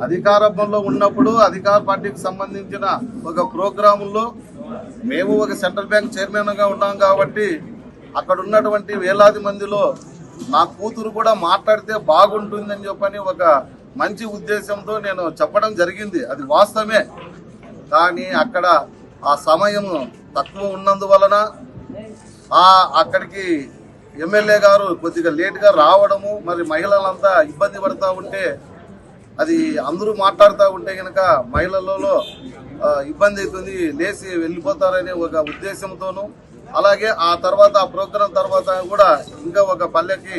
అధికారంలో ఉన్నప్పుడు అధికార పార్టీకి సంబంధించిన ఒక ప్రోగ్రాముల్లో మేము ఒక సెంట్రల్ బ్యాంక్ చైర్మన్గా ఉన్నాం కాబట్టి అక్కడ ఉన్నటువంటి వేలాది మందిలో నా కూతురు కూడా మాట్లాడితే బాగుంటుందని చెప్పని ఒక మంచి ఉద్దేశంతో నేను చెప్పడం జరిగింది. అది వాస్తవమే. కానీ అక్కడ ఆ సమయం తక్కువ ఉన్నందువలన ఆ అక్కడికి ఎమ్మెల్యే గారు కొద్దిగా లేట్గా రావడము మరి మహిళలంతా ఇబ్బంది పడుతూ ఉంటే అది అందరూ మాట్లాడుతూ ఉంటే కనుక మహిళలలో ఇబ్బంది అవుతుంది లేచి వెళ్ళిపోతారనే ఒక ఉద్దేశంతోనూ. అలాగే ఆ తర్వాత ఆ ప్రోగ్రాం తర్వాత కూడా ఇంకా ఒక పల్లెకి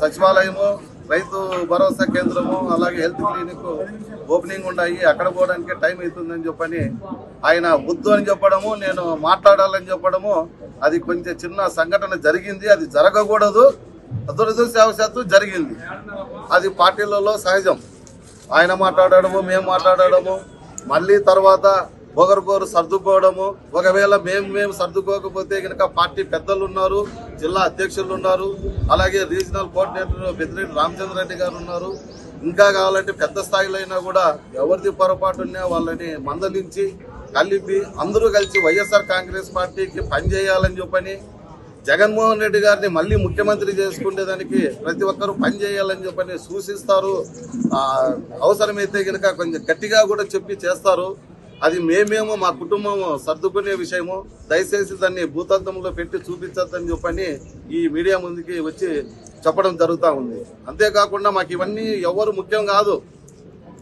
సచివాలయము రైతు భరోసా కేంద్రము అలాగే హెల్త్ క్లినిక్ ఓపెనింగ్ ఉన్నాయి అక్కడ పోవడానికి టైం అవుతుందని చెప్పని ఆయన వద్దు అని చెప్పడము నేను మాట్లాడాలని చెప్పడము అది కొంచెం చిన్న సంఘటన జరిగింది. అది జరగకూడదు. దురదృష్టవశాత్తు జరిగింది. అది పార్టీలలో సహజం. ఆయన మాట్లాడడము మేము మాట్లాడడము మళ్ళీ తర్వాత ఒకరికొకరు సర్దుకోవడము. ఒకవేళ మేము మేము సర్దుకోకపోతే కనుక పార్టీ పెద్దలు ఉన్నారు జిల్లా అధ్యక్షులు ఉన్నారు అలాగే రీజనల్ కోఆర్డినేటర్ రామచంద్ర రెడ్డి గారు ఉన్నారు. ఇంకా కావాలంటే పెద్ద స్థాయిలో అయినా కూడా ఎవరిది పొరపాటు ఉన్నా వాళ్ళని మందలించి కలిపి అందరూ కలిసి వైఎస్ఆర్ కాంగ్రెస్ పార్టీకి పనిచేయాలని చెప్పని జగన్మోహన్ రెడ్డి గారిని మళ్ళీ ముఖ్యమంత్రి చేసుకునేదానికి ప్రతి ఒక్కరూ పనిచేయాలని చెప్పని సూచిస్తారు. అవసరమైతే కనుక కొంచెం గట్టిగా కూడా చెప్పి చేస్తారు. అది మేమేమో మా కుటుంబము సర్దుకునే విషయము. దయచేసి దాన్ని భూతత్వంలో పెట్టి చూపించద్దని చెప్పని ఈ మీడియా ముందుకి వచ్చి చెప్పడం జరుగుతూ ఉంది. అంతేకాకుండా మాకు ఇవన్నీ ఎవరు ముఖ్యం కాదు.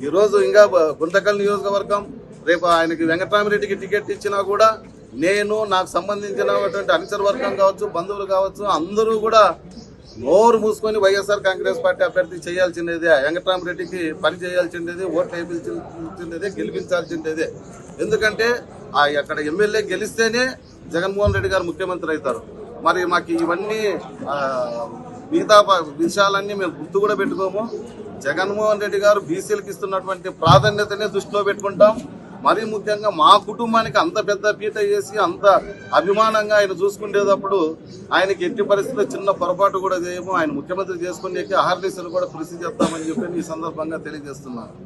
ఈరోజు ఇంకా గుంతకల్ నియోజకవర్గం రేపు ఆయనకి వెంకటరామిరెడ్డికి టికెట్ ఇచ్చినా కూడా నేను నాకు సంబంధించినటువంటి అనుచర వర్గం కావచ్చు బంధువులు కావచ్చు అందరూ కూడా నోరు మూసుకొని వైఎస్ఆర్ కాంగ్రెస్ పార్టీ అభ్యర్థి చేయాల్సిందేదే. వెంకటరామరెడ్డికి పని చేయాల్సిందేదే ఓట్లు వేయించాల్సిందేదే గెలిపించాల్సిందేదే. ఎందుకంటే ఆ అక్కడ ఎమ్మెల్యే గెలిస్తేనే జగన్మోహన్ రెడ్డి గారు ముఖ్యమంత్రి అవుతారు. మరి మాకు ఇవన్నీ మిగతా ప- విషయాలన్నీ మేము గుర్తు కూడా పెట్టుకోము. జగన్మోహన్ రెడ్డి గారు బీసీలకు ఇస్తున్నటువంటి ప్రాధాన్యతనే దృష్టిలో పెట్టుకుంటాం. మరీ ముఖ్యంగా మా కుటుంబానికి అంత పెద్ద పీట చేసి అంత అభిమానంగా ఆయన చూసుకునేటప్పుడు ఆయనకి ఎట్టి పరిస్థితుల్లో చిన్న పొరపాటు కూడా చేయము. ఆయన ముఖ్యమంత్రి చేసుకునే అహర్నిశలు కూడా కృషి చేస్తామని చెప్పి ఈ సందర్భంగా తెలియజేస్తున్నాను.